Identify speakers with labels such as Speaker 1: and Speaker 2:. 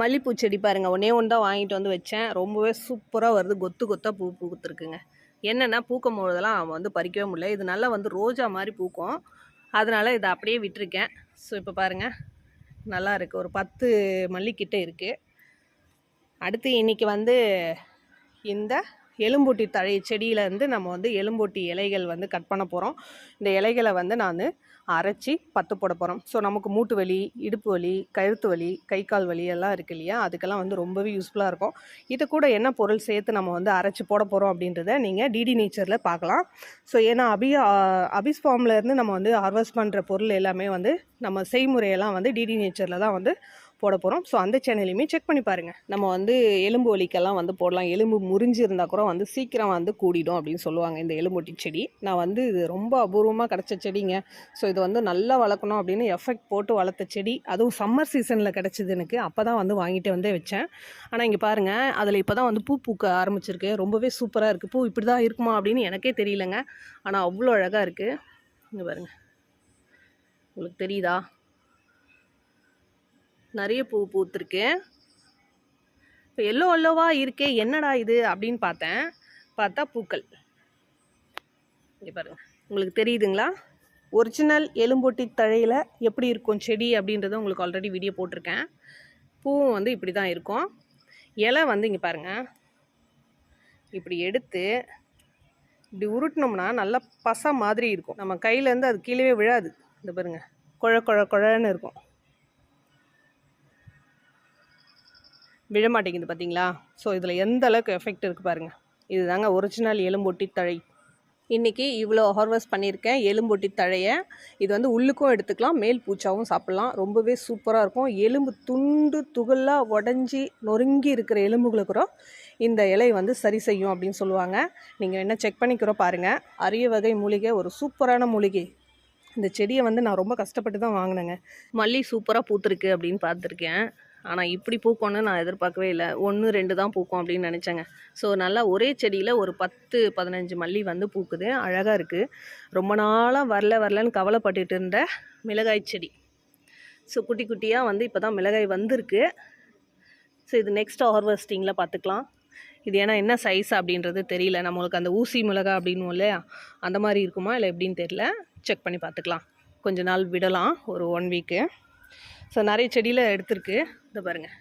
Speaker 1: மல்லிப்பூ செடி பாருங்கள் ஒன்றே ஒன்று தான் வாங்கிட்டு வந்து வச்சேன். ரொம்பவே சூப்பராக வருது. கொத்து கொத்தாக பூ பூத்துருக்குங்க. என்னென்னா பூக்கும் போதெல்லாம் வந்து பறிக்கவே முடியல. இது நல்லா வந்து ரோஜா மாதிரி பூக்கும். அதனால் இதை அப்படியே விட்டுருக்கேன். ஸோ இப்போ பாருங்கள் நல்லா இருக்குது ஒரு பத்து மல்லிக்கிட்ட இருக்குது அடுத்து இன்றைக்கி வந்து இந்த எலும்பூட்டி தழை செடியிலேருந்து நம்ம வந்து எலும்பூட்டி இலைகள் வந்து கட் பண்ண போகிறோம் இந்த இலைகளை வந்து நான் அரைச்சி பத்து போட போகிறோம் ஸோ நமக்கு மூட்டு வலி இடுப்பு வலி கழுத்து வலி கை கால் வலி எல்லாம் இருக்கு இல்லையா? அதுக்கெல்லாம் வந்து ரொம்பவே யூஸ்ஃபுல்லாக இருக்கும். இது கூட என்ன பொருள் சேர்த்து நம்ம வந்து அரைச்சி போட போகிறோம் அப்படின்றத நீங்கள் டிடி நேச்சரில் பார்க்கலாம். ஸோ ஏன்னா அபி அபிஸ் ஃபார்ம்லேருந்து நம்ம வந்து ஹார்வெஸ்ட் பண்ணுற பொருள் எல்லாமே வந்து நம்ம செய்முறையெல்லாம் வந்து டிடி நேச்சரில் தான் வந்து போட போகிறோம் ஸோ அந்த சேனலையுமே செக் பண்ணி பாருங்கள் நம்ம வந்து எலும்பு வலிக்கெல்லாம் வந்து போடலாம். எலும்பு முறிஞ்சு இருந்தால் கூட வந்து சீக்கிரம் வந்து கூடிடும் அப்படின்னு சொல்லுவாங்க இந்த எலும்பொட்டி செடி. நான் வந்து இது ரொம்ப அபூர்வமாக கிடச்ச செடிங்க. ஸோ இது வந்து நல்லா வளர்க்கணும் அப்படின்னு எஃபெக்ட் போட்டு வளர்த்த செடி. அதுவும் சம்மர் சீசனில் கிடச்சிது எனக்கு. அப்போ தான் வந்து வாங்கிட்டு வந்து வச்சேன். ஆனால் இங்கே பாருங்கள் அதில் இப்போ தான் வந்து பூ பூக்க ஆரம்பிச்சிருக்கு. ரொம்பவே சூப்பராக இருக்குது பூ இப்படி தான் இருக்குமா அப்படின்னு எனக்கே தெரியலங்க. ஆனால் அவ்வளோ அழகாக இருக்குது இங்கே பாருங்கள் உங்களுக்கு தெரியுதா? நிறைய பூ பூத்துருக்கு இப்போ எல்லோ எல்லோவாக இருக்கே என்னடா இது அப்படின்னு பார்த்தேன். பார்த்தா பூக்கள். இங்கே பாருங்கள் உங்களுக்கு தெரியுதுங்களா? ஒரிஜினல் எலும்பொட்டி தழையில் எப்படி இருக்கும் செடி அப்படின்றத உங்களுக்கு ஆல்ரெடி வீடியோ போட்டிருக்கேன். பூவும் வந்து இப்படி தான் இருக்கும். இலை வந்து இங்கே பாருங்கள் இப்படி எடுத்து இப்படி உருட்டினோம்னா நல்லா பசை மாதிரி இருக்கும். நம்ம கையிலேருந்து அது கீழே விழாது. இந்த பாருங்கள் குழ குழ குழன்னு இருக்கும். விழ மாட்டேங்குது பார்த்தீங்களா ஸோ இதில் எந்த அளவுக்கு எஃபெக்ட் இருக்குது பாருங்கள் இதுதாங்க ஒரிஜினல் எலும்பொட்டி தழை. இன்றைக்கி இவ்வளோ ஹார்வெஸ்ட் பண்ணியிருக்கேன். எலும்பொட்டி தழையை இது வந்து உள்ளுக்கும் எடுத்துக்கலாம் மேல் பூச்சாவும் சாப்பிட்லாம். ரொம்பவே சூப்பராக இருக்கும். எலும்பு துண்டு துகளாக உடஞ்சி நொறுங்கி இருக்கிற எலும்புகளுக்கு கூட இந்த இலை வந்து சரி செய்யும் அப்படின்னு சொல்லுவாங்க. நீங்கள் என்ன செக் பண்ணிக்கிறோம் பாருங்கள் அரிய வகை மூலிகை ஒரு சூப்பரான மூலிகை. இந்த செடியை வந்து நான் ரொம்ப கஷ்டப்பட்டு தான் வாங்கினேங்க. மல்லி சூப்பராக பூத்துருக்கு அப்படின்னு பார்த்துருக்கேன். ஆனால் இப்படி பூக்கும்னு நான் எதிர்பார்க்கவே இல்லை. ஒன்று ரெண்டு தான் பூக்கும் அப்படின்னு நினச்சேங்க. ஸோ நல்லா ஒரே செடியில் ஒரு பத்து பதினஞ்சு மல்லி வந்து பூக்குது. அழகாக இருக்குது ரொம்ப நாளாக வரல வரலன்னு கவலைப்பட்டுட்டு இருந்த மிளகாய் செடி. ஸோ குட்டி குட்டியாக வந்து இப்போ தான் மிளகாய் வந்திருக்கு. ஸோ இது நெக்ஸ்ட் ஹார்வெஸ்டிங்கில் பார்த்துக்கலாம் இது ஏன்னா என்ன சைஸ் அப்படின்றது தெரியல. நம்மளுக்கு அந்த ஊசி மிளகா அப்படின்னு இல்லையா? அந்த மாதிரி இருக்குமா இல்லை எப்படின்னு தெரியல. செக் பண்ணி பார்த்துக்கலாம் கொஞ்ச நாள் விடலாம். ஒரு ஒன் வீக்கு ஸோ நிறைய செடியில் எடுத்திருக்கு. இதை பாருங்கள்